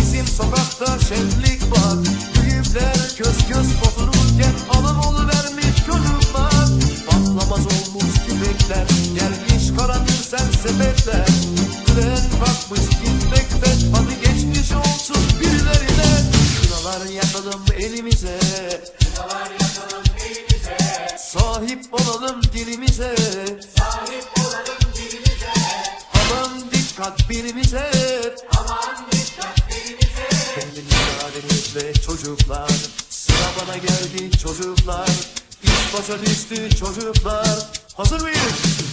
Bizim sokakta şenlik var. Büyükler köz köz Sahip olalım dilimize. Aman dikkat birimize. Aman dikkat birimize Kendi mücadeleyle çocuklar. Sıra bana geldi çocuklar. İş başa düştü çocuklar. Hazır mıyız?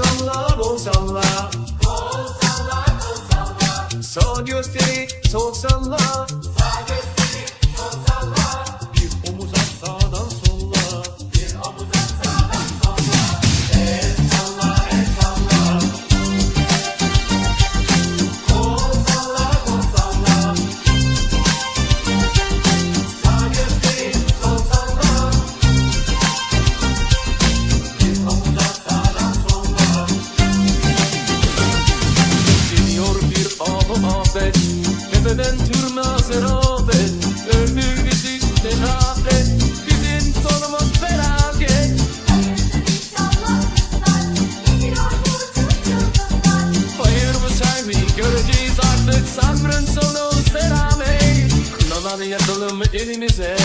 Bol salla bol salla Sağ gösteri sol salla Tepeden tırnağa serafet Ömür bizi cenafet Bizim sonumuz felaket. Hayır mı şer mi? Göreceğiz artık Sabrın sonu selamet. Kınalar yakalım elimize.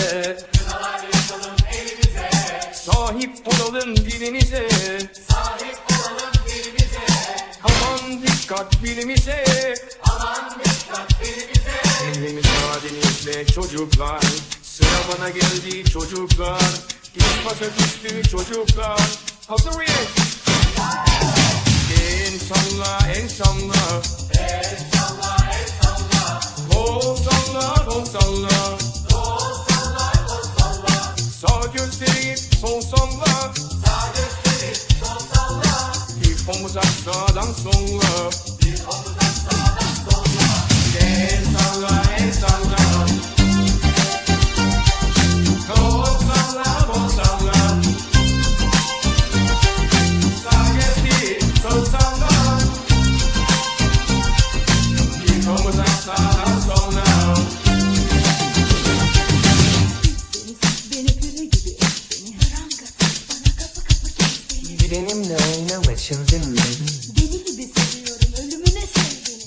Sahip olalım dilinize Sahip olalım dilimize. Aman dikkat bilimize çocuklar Sıra bana geldi çocuklar İş başa düştü çocuklar Hazır mıyız? El salla, el salla. El salla, el salla. Kol salla, kol salla. Kol salla, kol salla. Sağ gösterip sol salla. Sağ gösterip sol salla. Bir omuz at sağdan solla. Bir omuz Oynama çıldırma Deli gibi seviyorum ölümüne sev beni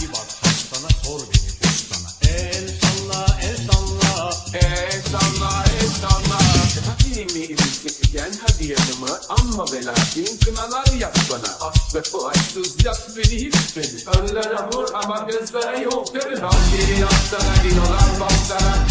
İyi bak hastana sor beni ustana El salla el salla Ey salla ey salla. Hadi mi gel hadi yanıma Amma ve lakin kınalar yak bana. Ah be aşksız yak beni beni. Önlere vur ama gözlere yok Hadi yapsana dinolar baksana